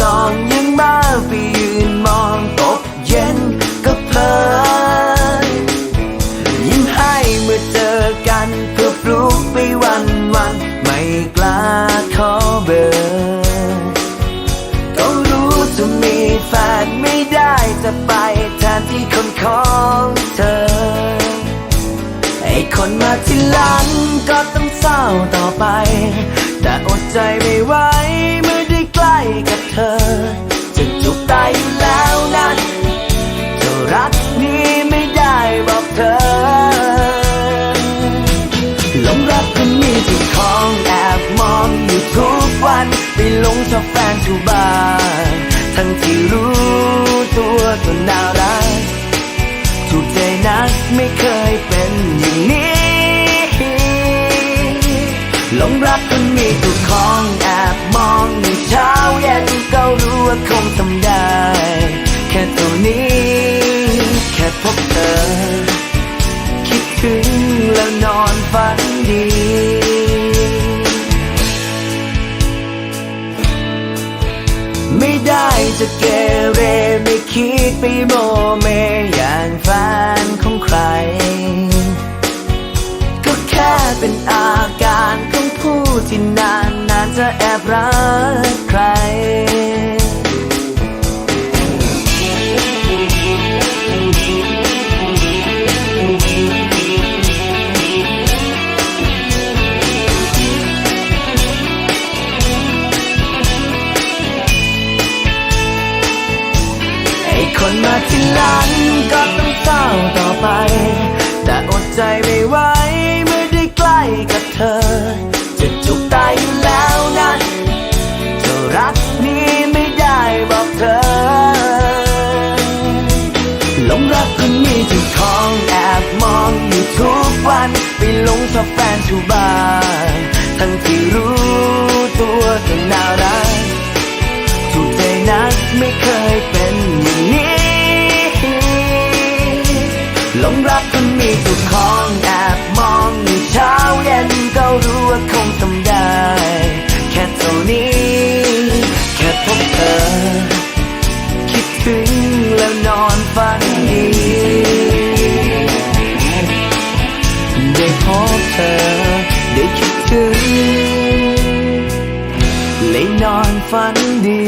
จองยังมาไปยืนมองตกเย็นก็เพลินยิ้มให้เมื่อเจอกันก็ปลุกไปวันวันไม่กล้าขอเบอร์ก็รู้จะมีแฟนไม่ได้จะไปแทนที่คนของเธอไอคนมาที่หลังก็ต้องเศร้าต่อไป แต่อดใจไม่ไหว หลงรักคนมีเจ้าของแอบมองอยู่ทุกวันไปหลงชอบแฟนทุบานทั้งที่รู้ตัวก็น่ารักถูกใจนักไม่เคยเป็นอย่างนี้หลงรักคนมีตัวของแอบมองอยู่เช้าเย็นก็รู้ว่าคงทำได้ แค่ตัวนี้แค่พบเธอ คิดถึงแล้วนอนฝันดี ไม่ได้จะเกเรไม่คิดไปโมเมอย่างแฟนของใคร ก็แค่เป็นอาการของผู้ที่นานนานๆจะแอบรักใคร คนมาทีหลังก็ต้องเศร้าต่อไป แต่อดใจไม่ไหวเมื่อได้ใกล้กับเธอ จะจุกตายอยู่แล้วนั้นจะรักนี้ไม่ได้บอกเธอหลงรักคนมีเจ้าของแอบมองอยู่ทุกวันไปหลงชอบแฟนทุบ้านทั้งที่รู้ตัวก็น่ารัก ไม่เคยเป็นอย่างนี้หลงรักคนมีเจ้าของแอบมองอยู่เช้าเย็นก็รู้ว่าคงทำได้ แค่เท่านี้ แค่พบเธอ คิดถึงแล้วนอนฝันดีได้พบเธอได้คิดถึงเลยนอนฝันดี